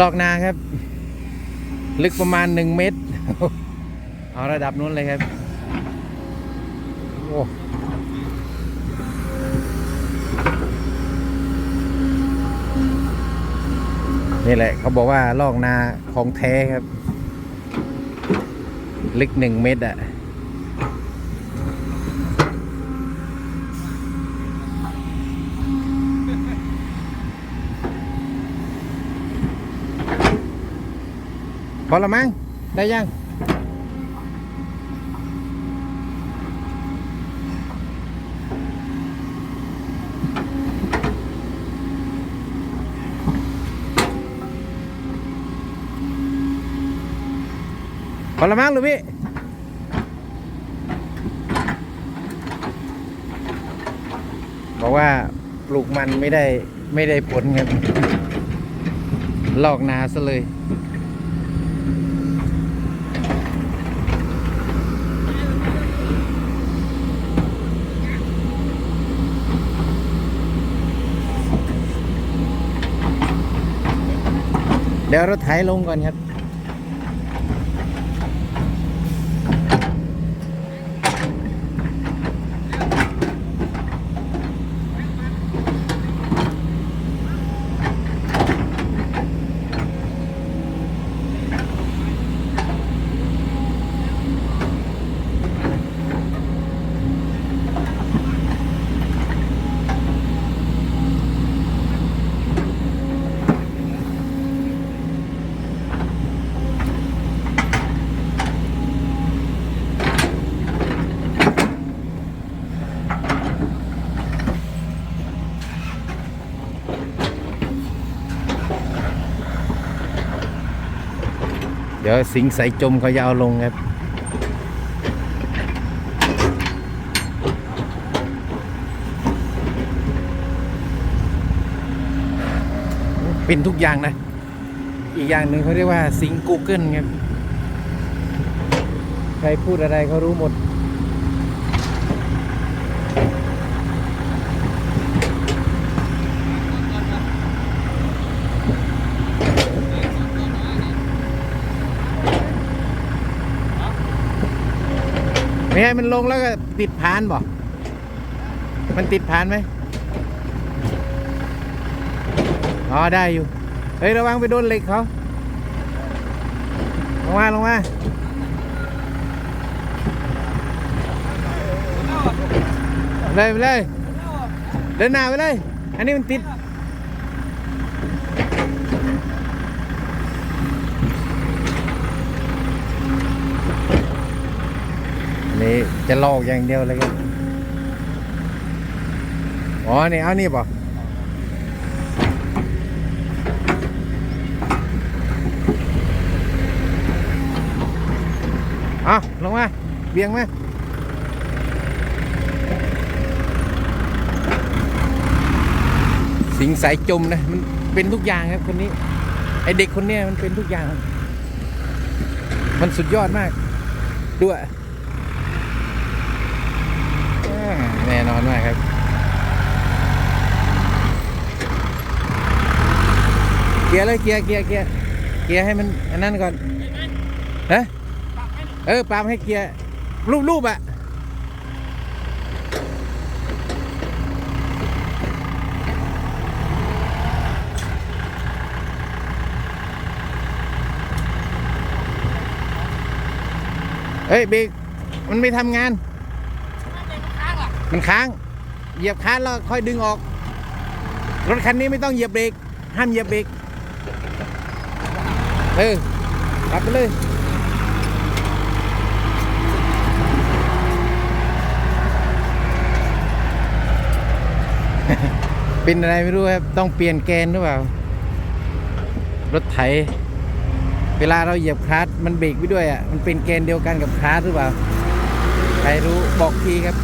ลอกนาครับ ลึกประมาณหนึ่งเมตร เอาระดับนู้นเลยครับ โอ้นี่แหละเขาบอกว่าลอกนาของแท้ครับ ลึกหนึ่งเมตรอะ พอละมั้งได้ยังพอละมั้งหรือพี่บอกว่าปลูกมันไม่ได้ไม่ได้ผลครับลอกนาซะเลย เดี๋ยวรถไถลงก่อนครับ เดี๋ยวสิงใส่จมเขาจะเอาลงครับเป็นทุกอย่างนะ อีกอย่างหนึ่งเขาเรียกว่าสิง Google ครับ ใครพูดอะไรเขารู้หมด ไม่ให้มันลงแล้วก็ติดพานบ่ มันติดพานไหมอ๋อได้อยู่ เฮ้ย ระวังไปโดนเหล็กเขา ลงมา ลงมาเลยไปเลย เดินหน้าไปเลย อันนี้มันติด นี่ จะลอกอย่างเดียวเลยครับอ๋อนี่เอานี่ป่ะเอาลงมาเบี่ยงไหมสิงสายจมนะ มันเป็นทุกอย่างครับคนนี้ ไอเด็กคนเนี้ยมันเป็นทุกอย่าง มันสุดยอดมากด้วย อ่าแน่นอนมากครับ เกียร์เลยเกียร์เกียร์เกียร์เกียร์ให้มันอันนั้นก่อนฮะเออปรับให้เกียร์รูปรูปอะเฮ้ยเบรกมันไม่ทำงาน มันค้างเหยียบคลันแล้วค่อยดึงออก รถคันนี้ไม่ต้องเหยียบเบรกห้ามเหยียบเบรก เออขับไปเลยเป็นอะไรไม่รู้ครับ ต้องเปลี่ยนแกนหรือเปล่า รถไถ เวลาเราเหยียบคลัตช์มันเบรกไปด้วยอะ มันเป็นแกนเดียวกันกับคลัตช์หรือเปล่า ใครรู้บอกทีครับ